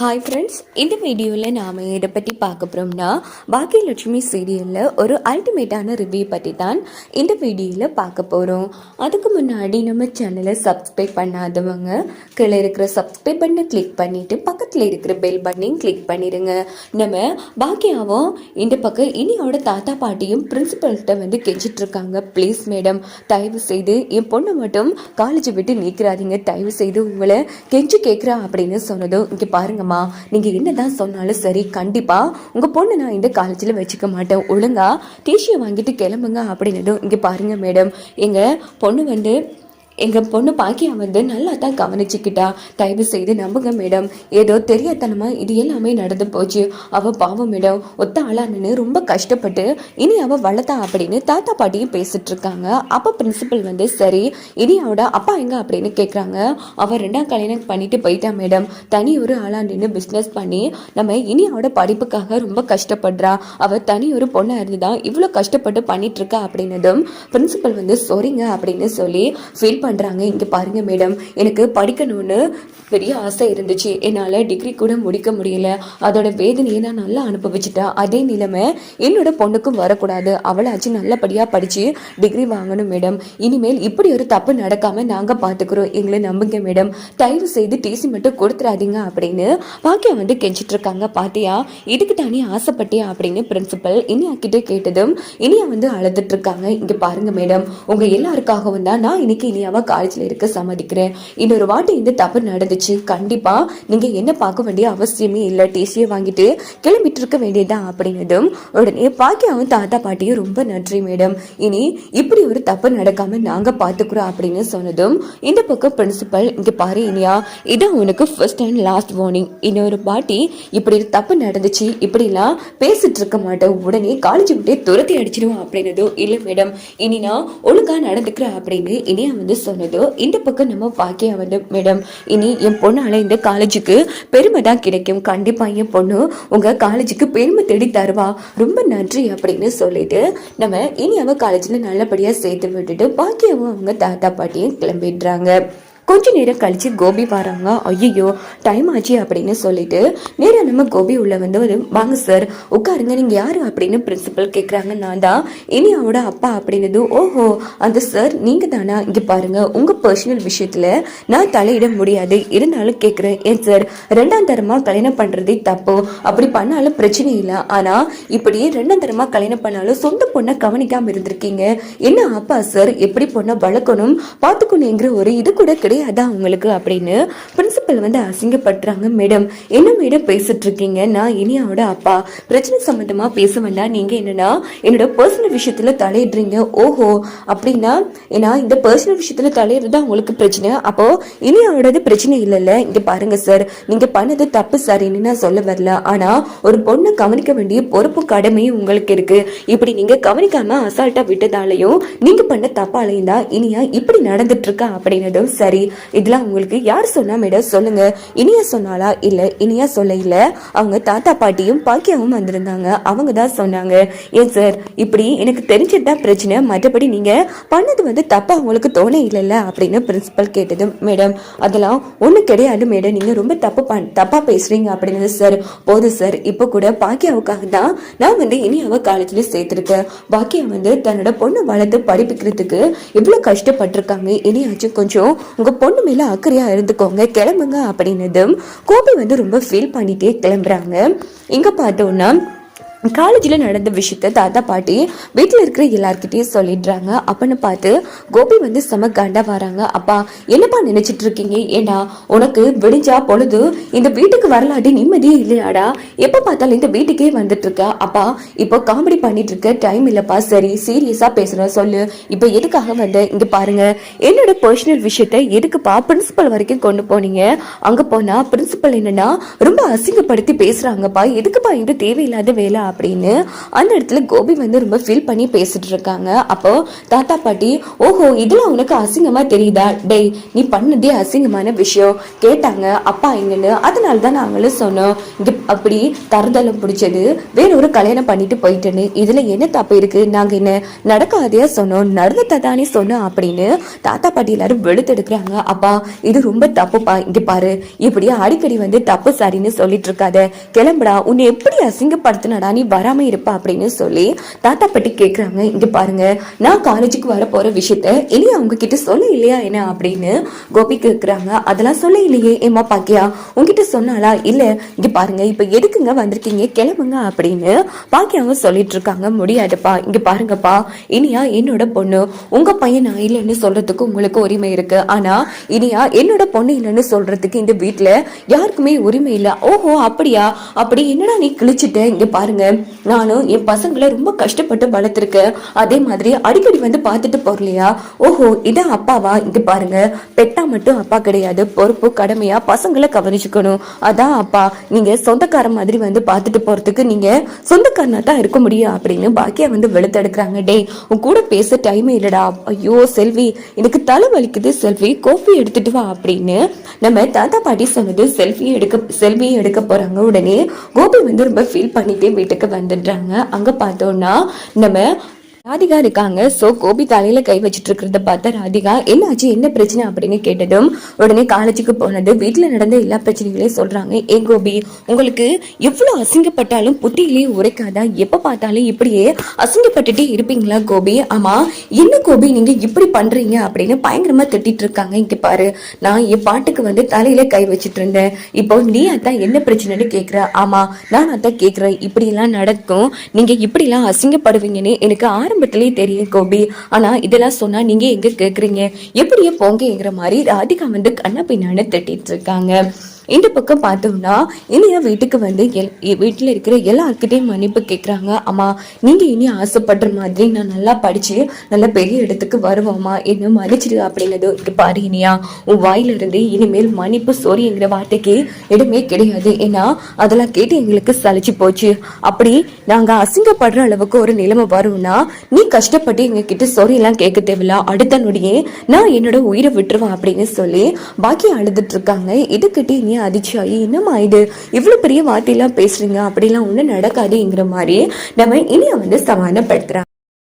Hi friends இந்த வீடியோவில் நாம் இதை பற்றி பார்க்க போகிறோம்னா பாக்கியலட்சுமி சீரியலில் ஒரு அல்டிமேட்டான ரிவ்யூ பற்றி தான் இந்த வீடியோவில் பார்க்க போகிறோம் அதுக்கு முன்னாடி நம்ம சேனலை சப்ஸ்கிரைப் பண்ணாதவங்க கீழே இருக்கிற சப்ஸ்கிரைப் பண்ணை கிளிக் பண்ணிவிட்டு பக்கத்தில் இருக்கிற பெல் பட்டனையும் கிளிக் பண்ணிடுங்க நம்ம பாக்கியாவும் இந்த பக்கம் இனியோட தாத்தா பாட்டியும் பிரின்சிபல்கிட்ட வந்து கெஞ்சிட்ருக்காங்க ப்ளீஸ் மேடம் தயவு செய்து என் பொண்ணை மட்டும் காலேஜை விட்டு நீக்கிறாதீங்க. தயவு செய்து உங்களை கெஞ்சி கேட்குறா அப்படின்னு சொன்னதும் இங்கே பாருங்கம்மா நீங்கள் என்ன தான் சொன்னாலும் சரி கண்டிப்பாக உங்கள் பொண்ணு நான் இந்த காலேஜில் வச்சுக்க மாட்டேன். ஒழுங்கா டிசியை வாங்கிட்டு கிளம்புங்க அப்படின்னதும் இங்கே பாருங்கள் மேடம். எங்கள் பொண்ணு வந்து எங்கள் பொண்ணு பாக்கியா வந்து நல்லா தான் கவனிச்சுக்கிட்டா. தயவு செய்து நம்புங்க மேடம். ஏதோ தெரியாதனமா இது எல்லாமே நடந்து போச்சு. அவள் பாவம் மேடம். ஒத்த ஆளானு ரொம்ப கஷ்டப்பட்டு இனி அவள் வளர்த்தா அப்படின்னு தாத்தா பாட்டியும் பேசிட்டு இருக்காங்க அப்போ பிரின்சிபல் வந்து சரி இனி அவட அப்பா எங்க? அப்படின்னு கேட்குறாங்க அவள் ரெண்டாம் கல்யாணம் பண்ணிட்டு போயிட்டா மேடம். தனி ஒரு ஆளாக நின்று பிஸ்னஸ் பண்ணி நம்ம இனி அவட படிப்புக்காக ரொம்ப கஷ்டப்படுறா. அவள் தனி ஒரு பொண்ணாக இருந்து தான் இவ்வளோ கஷ்டப்பட்டு பண்ணிட்டு இருக்கா அப்படின்னதும் பிரின்சிபல் வந்து சொரிங்க அப்படின்னு சொல்லி ஃபீல் பண்ணுறாங்க இங்கே பாருங்க மேடம் எனக்கு படிக்கணும்னு பெரிய ஆசை இருந்துச்சு. என்னால் டிகிரி கூட முடிக்க முடியல. அதோட வேதனையை நான் நல்லா அனுபவிச்சுட்டேன் அதே நிலைமை என்னோட பொண்ணுக்கும் வரக்கூடாது. அவளாச்சும் நல்லபடியாக படித்து டிகிரி வாங்கணும் மேடம் இனிமேல் இப்படி ஒரு தப்பு நடக்காமல் நாங்கள் பார்த்துக்குறோம் எங்களை நம்புங்க மேடம் தயவு செய்து டிசி மட்டும் கொடுத்துறாதீங்க அப்படின்னு பாக்கியா வந்து கெஞ்சிட்டு இருக்காங்க. பாத்தியா இதுக்கு தானே ஆசைப்பட்டியா அப்படின்னு பிரின்சிபல் இனியா கிட்டே கேட்டதும் இனியா வந்து அழுதுட்டு இருக்காங்க. இங்கே பாருங்க மேடம் உங்கள் எல்லாருக்காகவும் தான் நான் இன்னைக்கு இனியாவை காலேஜ்ல இருக்க சம்மதிக்கிறேன் இன்னொரு வாட்டி இந்த தப்பு நடந்துச்சு. கண்டிப்பா நீங்க என்ன பார்க்க வேண்டிய அவசியமே இல்லை. டிசியை வாங்கிட்டு கிளம்பிட்டு இருக்க வேண்டியதுதான் அப்படின்னதும் உடனே பாக்கியாவும் தாத்தா பாட்டியும் ரொம்ப நன்றி மேடம். இனி இப்படி ஒரு தப்பு நடக்காம நாங்க பாத்துக்கிறோம் அப்படின்னு சொன்னதும் இந்த பக்கம் பிரின்சிபல் இங்க பாரு இனியா இதான் உனக்கு ஃபர்ஸ்ட் அண்ட் லாஸ்ட் வார்னிங் இன்னொரு பாட்டி இப்படி ஒரு தப்பு நடந்துச்சு இப்படிலாம் பேசிட்டு இருக்க மாட்டேன் உடனே காலேஜ் விட்டே துரத்தி அடிச்சிடுவோம் அப்படின்னதும் இல்ல மேடம். இனி நான் ஒழுங்கா நடந்துக்கிறேன் அப்படின்னு இனியா வந்து சொன்னதோ இந்த பக்கம் நம்ம பாக்கியா வந்து மேடம் இனி என் பொண்ணால இந்த காலேஜுக்கு பெருமை தான் கிடைக்கும். கண்டிப்பா என் பொண்ணு உங்க காலேஜுக்கு பெருமை தேடி தருவா. ரொம்ப நன்றி அப்படின்னு சொல்லிட்டு நம்ம இனி அவ காலேஜ்ல நல்லபடியா சேர்த்து விட்டுட்டு பாக்கியாவும் அவங்க தாத்தா பாட்டியும் கிளம்பிடுறாங்க. கொஞ்ச நேரம் கழித்து கோபி வராங்க. ஐயோ டைம் ஆச்சு அப்படின்னு சொல்லிட்டு நேரா நம்ம கோபி உள்ள வந்து ஒரு வாங்க சார் உட்காருங்க. நீங்கள் யார் அப்படின்னு பிரின்சிபல் கேட்குறாங்க நான் தான். இனி அப்பா அப்படின்னது ஓஹோ அந்த சார் நீங்கள் தானா? இங்கே பாருங்கள் உங்கள் பர்சனல் விஷயத்தில் நான் தலையிட முடியாது. இருந்தாலும் கேட்குறேன் ஏன் சார் ரெண்டாம் தரமாக கல்யாணம் பண்ணுறதே தப்பு. அப்படி பண்ணாலும் பிரச்சனை இல்லை. ஆனால் இப்படி ரெண்டாம் தரமாக கல்யாணம் பண்ணாலும் சொந்த பொண்ணை கவனிக்காமல் இருந்திருக்கீங்க. என்ன அப்பா சார் எப்படி பொண்ணை வளர்க்கணும் பார்த்துக்கணுங்கிற ஒரு இது கூட கிடையாது. அதான் உங்களுக்கு அப்படின்னு பிரின்சிபல் வந்து அசிங்கப்படுறாங்க மேடம் என்ன மேடம் பேசிட்டு இருக்கீங்க நான் இனியாவோட அப்பா. பிரச்சனை சம்மந்தமா பேச வேண்டாம். நீங்க என்னன்னா என்னோட பர்சனல் விஷயத்துல தலையிடுறீங்க. ஓஹோ. அப்படின்னா ஏன்னா இந்த பர்சனல் விஷயத்துல தலையிடுறது உங்களுக்கு பிரச்சனை. அப்போ இனியாவோடது பிரச்சனை இல்லைல்ல. இங்க பாருங்க சார் நீங்க பண்ணது தப்பு சார் நான் சொல்ல வரல. ஆனா ஒரு பொண்ணை கவனிக்க வேண்டிய பொறுப்பு கடமையும் உங்களுக்கு இருக்கு. இப்படி நீங்க கவனிக்காம அசால்ட்டா விட்டதாலையும் நீங்க பண்ண தப்பாலையும் தான் இனியா இப்படி நடந்துட்டு இருக்கா அப்படின்னதும் சரி. இதெல்லாம் உங்களுக்கு யார் சொன்னா மேடம்? சொல்லுங்க. இனியா சொன்னாலா இல்ல. இனியா சொல்ல இல்ல அவங்க தாத்தா பாட்டியும் பாக்கியாவும் வந்திருந்தாங்க. அவங்க தான் சொன்னாங்க. ஏன் சார்? இப்படி எனக்கு தெரிஞ்சதுதான் பிரச்சனை. மற்றபடி நீங்க பண்ணது வந்து தப்பா உங்களுக்கு தோண இல்லைல்ல அப்படின்னு பிரின்சிபல் கேட்டது மேடம் அதெல்லாம் ஒன்றும் கிடையாது மேடம். நீங்க ரொம்ப தப்பு பண் தப்பா பேசுறீங்க அப்படின்னு சார் போதும் சார். இப்போ கூட பாக்கியாவுக்காக தான் நான் வந்து இனியாவை காலேஜ்ல சேர்த்திருக்கேன். பாக்கியா வந்து தன்னோட பொண்ணை வளர்த்து படிப்பிக்கிறதுக்கு இவ்வளோ கஷ்டப்பட்டிருக்காங்க. இனியாச்சும் கொஞ்சம் உங்க பொண்ணு மேல அக்கறையா இருந்துக்கோங்க கிளம்புங்க அப்படின்னதும் கோபி வந்து ரொம்ப ஃபீல் பண்ணிட்டே கிளம்புறாங்க. இங்க பார்த்தோம்னா காலேஜில் நடந்த விஷயத்த தாத்தா பாட்டி வீட்டில் இருக்கிற எல்லாருக்கிட்டையும் சொல்லிடுறாங்க. அப்படின்னு பார்த்து கோபி வந்து செம காண்டா வராங்க. அப்பா என்னப்பா நினைச்சிட்டு இருக்கீங்க? ஏண்டா உனக்கு விடிஞ்சா பொழுது இந்த வீட்டுக்கு வரலாட்டி நிம்மதியே இல்லையாடா? எப்போ பார்த்தாலும் இந்த வீட்டுக்கே வந்துட்டு இருக்க. அப்பா இப்போ காமெடி பண்ணிட்டு இருக்க. டைம் இல்லைப்பா. சரி சீரியஸாக பேசுகிறேன் சொல்லு. இப்போ எதுக்காக வந்த? இங்கே பாருங்க. என்னோட பர்சனல் விஷயத்த எதுக்குப்பா பிரின்சிபல் வரைக்கும் கொண்டு போனீங்க? அங்கே போனால் பிரின்சிபல் என்னன்னா ரொம்ப அசிங்கப்படுத்தி பேசுகிறாங்கப்பா எதுக்குப்பா இது தேவையில்லாத வேலை அப்படின்னு அந்த இடத்துல கோபி வந்து ரொம்ப ஃபீல் பண்ணி பேசிட்டு இருக்காங்க. அப்போ தாத்தா பாட்டி ஓஹோ இதில் உனக்கு அசிங்கமா தெரியுதா? டேய் நீ பண்ணதே அசிங்கமான விஷயம். கேட்டாங்க அப்பா எங்கன்னு? அதனால தான் நாங்களும் சொன்னோம் இங்கே அப்படி தருதலம் பிடிச்சது. வேற ஒரு கல்யாணம் பண்ணிட்டு போயிட்டேன்னு. இதுல என்ன தப்பு இருக்கு? நாங்க என்ன நடக்காதையா சொன்னோம்? நடந்ததை தானே சொன்னோம் அப்படின்னு தாத்தா பாட்டி எல்லாரும் வெளுத்தெடுக்கிறாங்க அப்பா இது ரொம்ப தப்புப்பா. இங்க பாரு. இப்படி அடிக்கடி வந்து தப்பு சரின்னு சொல்லிட்டு இருக்காத. கிளம்புடா. உன்னை எப்படி அசிங்கப்படுத்தினடா? நீ வராம இருப்பா அப்படின்னு சொல்லி தாத்தா பாட்டி கேட்குறாங்க இங்கே பாருங்க நான் காலேஜுக்கு வர போற விஷயத்த இனி அவங்க கிட்ட சொல்ல இல்லையா என்ன அப்படின்னு கோபி கேட்குறாங்க அதெல்லாம் சொல்ல இல்லையே ஏமா பாக்கியா? உங்ககிட்ட சொன்னாலா இல்லை. இங்கே பாருங்க இப்போ எதுக்குங்க வந்திருக்கீங்க? கிளம்புங்க அப்படின்னு பாக்கியாவும் சொல்லிட்டு இருக்காங்க. முடியாதுப்பா. இங்கே பாருங்கப்பா இனியா என்னோட பொண்ணு. உங்கள் பையன் நான் இல்லைன்னு சொல்கிறதுக்கு உங்களுக்கு உரிமை இருக்கு. ஆனால் இனியா என்னோட பொண்ணு இல்லைன்னு சொல்றதுக்கு இந்த வீட்டில் யாருக்குமே உரிமை இல்லை. ஓஹோ அப்படியா? அப்படி என்னடா நீ கிழிச்சிட்ட? இங்கே பாருங்க. நானும் என் பசங்களை ரொம்ப கஷ்டப்பட்டு வளர்த்துருக்கேன். அதே மாதிரி அடிக்கடி வந்து பார்த்துட்டு போறலையா ஓஹோ இதான் அப்பாவா? இங்கே பாருங்க. பெட்டா மட்டும் அப்பா கிடையாது. பொறுப்பு கடமையா பசங்களை கவனிச்சுக்கணும். அதான் அப்பா நீங்க சொந்தக்கார மாதிரி வந்து பார்த்துட்டு போறதுக்கு நீங்க சொந்தக்காரனா தான் இருக்க முடியும் அப்படின்னு பாக்கியா வந்து வெளுத்தெடுக்கிறாங்க. டேய் உன் கூட பேச டைமே இல்லடா. ஐயோ செல்வி எனக்கு தலை வலிக்குது. செல்வி கோஃபி எடுத்துட்டு வா அப்படின்னு நம்ம தாத்தா பாட்டி சொன்னது செல்ஃபி எடுக்க செல்ஃபி எடுக்க போறாங்க. உடனே கோபி வந்து ரொம்ப ஃபீல் பண்ணிட்டே வீட்டுக்கு வந்துடுறாங்க அங்க பார்த்தோம்னா நம்ம ராதிகா இருக்காங்க. சோ கோபி தலையில கை வச்சிட்டு இருக்கிறத பார்த்த ராதிகா என்னாச்சு? என்ன பிரச்சனை? அப்படின்னு கேட்டதும் உடனே காலேஜுக்கு போனது. வீட்டுல நடந்த எல்லா பிரச்சனைகளையும் சொல்றாங்க. ஏ கோபி உங்களுக்கு எவ்வளவு அசிங்கப்பட்டாலும் புத்தியிலேயே உரைக்காதா? எப்ப பார்த்தாலும் இப்படியே அசிங்கப்பட்டுட்டே இருப்பீங்களா கோபி? ஆமா என்ன கோபி நீங்க இப்படி பண்றீங்க? அப்படின்னு பயங்கரமா திட்டிட்டு இருக்காங்க. இங்க பாரு நான் என் பாட்டுக்கு வந்து தலையில கை வச்சுட்டு இருந்தேன். இப்போ நீ அதான் என்ன பிரச்சனைன்னு கேக்குற? ஆமா நான் அதான் கேக்குறேன். இப்படி எல்லாம் நடக்கும். நீங்க இப்படி எல்லாம் அசிங்கப்படுவீங்கன்னு எனக்கு ஆரம்பத்திலே தெரியும் கோபி. ஆனா இதெல்லாம் சொன்னா நீங்க எங்க கேக்குறீங்க? எப்படியே போங்கங்கிற மாதிரி ராதிகா வந்து கண்ணா பின்னான்னு திட்டிட்டு இருக்காங்க. இந்த பக்கம் பார்த்தோம்னா இனியா வீட்டுக்கு வந்து எல் வீட்டில் இருக்கிற எல்லாருக்கிட்டையும் மன்னிப்பு கேட்குறாங்க அம்மா நீங்கள் இனி ஆசைப்படுற மாதிரி நான் நல்லா படித்து நல்ல பெரிய இடத்துக்கு வருவோம்மா. என்ன மன்னிச்சிடு அப்படிங்கிறது இருக்கு பாரு இனியா. உன் வாயிலிருந்து இனிமேல் மன்னிப்பு சோரிங்கிற வார்த்தைக்கு இடமே கிடையாது. ஏன்னா அதெல்லாம் கேட்டு எங்களுக்கு சலிச்சு போச்சு. அப்படி நாங்கள் அசிங்கப்படுற அளவுக்கு ஒரு நிலைமை வரும்னா நீ கஷ்டப்பட்டு எங்ககிட்ட கிட்ட கேட்க தேவையில்ல. அடுத்த நொடியே நான் என்னோட உயிரை விட்டுருவேன் அப்படின்னு சொல்லி பாக்கி அழுதுட்டு இருக்காங்க. இதுக்கிட்டே இனி அதிர்ச்சி ஆகி என்னம்மா இது? இவ்வளோ பெரிய வார்த்தையெல்லாம் பேசுறீங்க? அப்படிலாம் ஒன்றும் நடக்காதுங்கிற மாதிரி நம்ம இனியை வந்து சமாதானப்படுத்துகிறாங்க